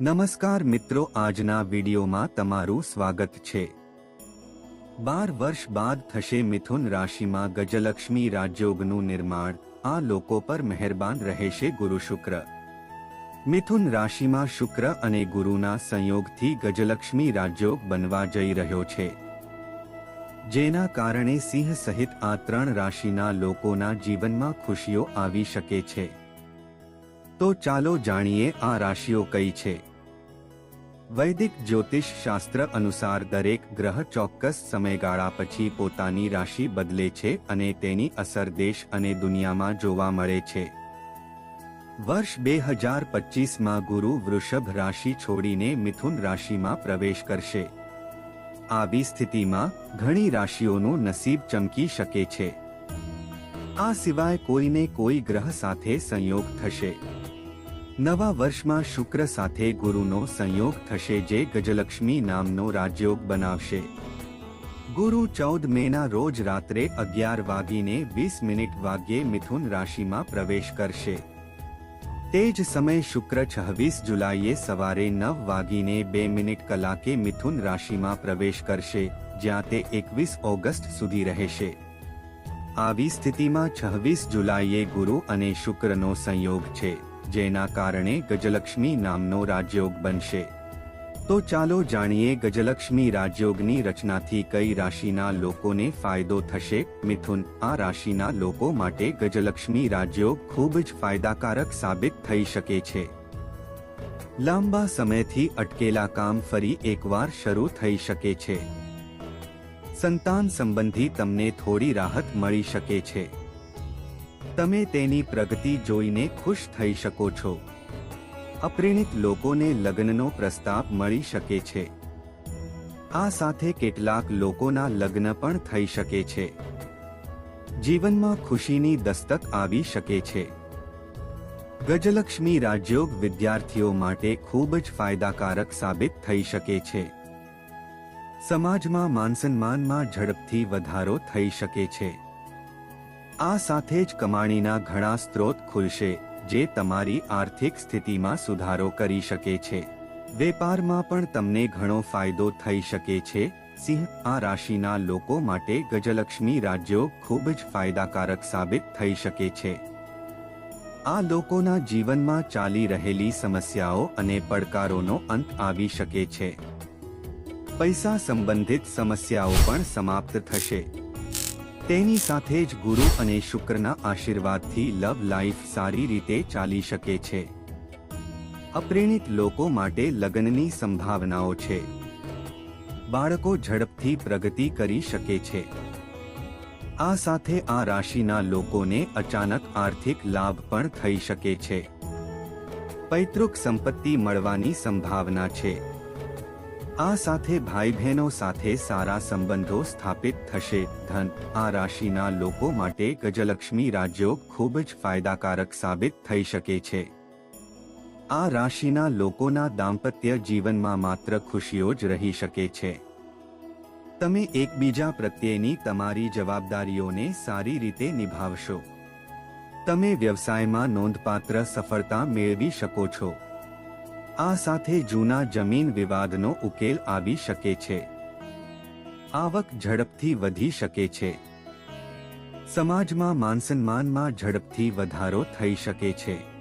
નમસ્કાર મિત્રો, આજના વિડીયોમાં તમારું સ્વાગત છે. બાર વર્ષ બાદ થશે મિથુન રાશિમાં ગજલક્ષ્મી રાજયોગનું નિર્માણ. આ લોકો પર મહેરબાન રહેશે ગુરુ શુક્ર. મિથુન રાશિમાં શુક્ર અને ગુરુના સંયોગથી ગજલક્ષ્મી રાજયોગ બનવા જઈ રહ્યો છે. જેના કારણે સિંહ સહિત આ ત્રણ રાશિના લોકોના જીવનમાં ખુશીઓ આવી શકે છે. તો ચાલો જાણીએ આ રાશિઓ કઈ છે. વૈદિક જ્યોતિષ શાસ્ત્ર અનુસાર દરેક ગ્રહ ચોક્કસ સમયગાળા પછી પોતાની રાશિ બદલે છે અને તેની અસર દેશ અને દુનિયામાં જોવા મળે છે. વર્ષ બે હજાર પચીસમાં ગુરુ વૃષભ રાશિ છોડીને મિથુન રાશિમાં પ્રવેશ કરશે. આવી સ્થિતિમાં ઘણી રાશિઓનું નસીબ ચમકી શકે છે. આ સિવાય કોઈને કોઈ ગ્રહ સાથે સંયોગ થશે. નવા વર્ષમાં શુક્ર સાથે ગુરુનો સંયોગ થશે જે ગજલક્ષ્મી નામનો રાજયોગ બનાવશે. ગુરુ ચૌદ મેના રોજ રાત્રે અગિયાર વાગીને વીસ મિનિટ વાગ્યે મિથુન રાશિમાં પ્રવેશ કરશે. તે જ સમય શુક્ર છવ્વીસ જુલાઈએ સવારે નવ વાગીને બે મિનિટ કલાકે મિથુન રાશિમાં પ્રવેશ કરશે, જ્યાં તે એકવીસ ઓગસ્ટ સુધી રહેશે. આવી સ્થિતિમાં છવ્વીસ જુલાઈએ ગુરુ અને શુક્રનો સંયોગ છે. જેના કારણે ગજલક્ષ્મી નામનો રાજયોગ બનશે. તો ચાલો જાણીએ ગજલક્ષ્મી રાજયોગની રચનાથી કઈ રાશિના લોકોને ફાયદો થશે? મિથુન, આ રાશિના લોકો માટે ગજલક્ષ્મી રાજયોગ ખૂબ જ ફાયદાકારક સાબિત થઈ શકે છે. લાંબા સમયથી અટકેલા કામ ફરી એકવાર શરૂ થઈ શકે છે. સંતાન સંબંધી તમને થોડી રાહત મળી શકે છે. તમે તેની પ્રગતિ જોઈને ખુશ થઈ શકો છો. અપ્રેણિત લોકોને લગ્નનો પ્રસ્તાવ મળી શકે છે. આ સાથે કેટલાક લોકોના લગ્ન પણ થઈ શકે છે. જીવનમાં ખુશીની દસ્તક આવી શકે છે. ગજલક્ષ્મી રાજયોગ વિદ્યાર્થીઓ માટે ખૂબ જ ફાયદાકારક સાબિત થઈ શકે છે. સમાજમાં માનસન્માનમાં ઝડપથી વધારો થઈ શકે છે. આ સાથે જ કમાણીના ઘણા સ્ત્રોત ખુલશે, જે તમારી આર્થિક સ્થિતિમાં સુધારો કરી શકે છે. વેપારમાં પણ તમને ઘણો ફાયદો થઈ શકે છે. સિંહ, આ રાશિના લોકો માટે ગજલક્ષ્મી રાજ્યો ખૂબ જ ફાયદાકારક સાબિત થઈ શકે છે. આ લોકોના જીવનમાં ચાલી રહેલી સમસ્યાઓ અને પડકારોનો અંત આવી શકે છે. પૈસા સંબંધિત સમસ્યાઓ પણ સમાપ્ત થશે. તેની સાથે જ ગુરુ અને શુક્રના આશીર્વાદથી લવ લાઈફ સારી રીતે ચાલી શકે છે. અપ્રેણિત લોકો માટે લગ્નની સંભાવનાઓ છે. બાળકો ઝડપથી પ્રગતિ કરી શકે છે. આ સાથે આ રાશિના લોકોને અચાનક આર્થિક લાભ પણ થઈ શકે છે. પૈતૃક સંપત્તિ મળવાની સંભાવના છે. આ સાથે ભાઈ બહેનો સાથે સારા સંબંધો સ્થાપિત થશે. ધન, આ રાશિના લોકો માટે ગજલક્ષ્મી રાજયોગ ખૂબ જ ફાયદાકારક સાબિત થઈ શકે છે. આ રાશિના લોકોના દાંપત્ય જીવનમાં માત્ર ખુશીઓ જ રહી શકે છે. તમે એકબીજા પ્રત્યેની તમારી જવાબદારીઓને સારી રીતે નિભાવશો. તમે વ્યવસાયમાં નોંધપાત્ર સફળતા મેળવી શકો છો. આ સાથે જૂના જમીન વિવાદનો ઉકેલ આવી શકે છે. આવક ઝડપથી વધી શકે છે. સમાજમાં માનસન્માનમાં ઝડપથી વધારો થઈ શકે છે.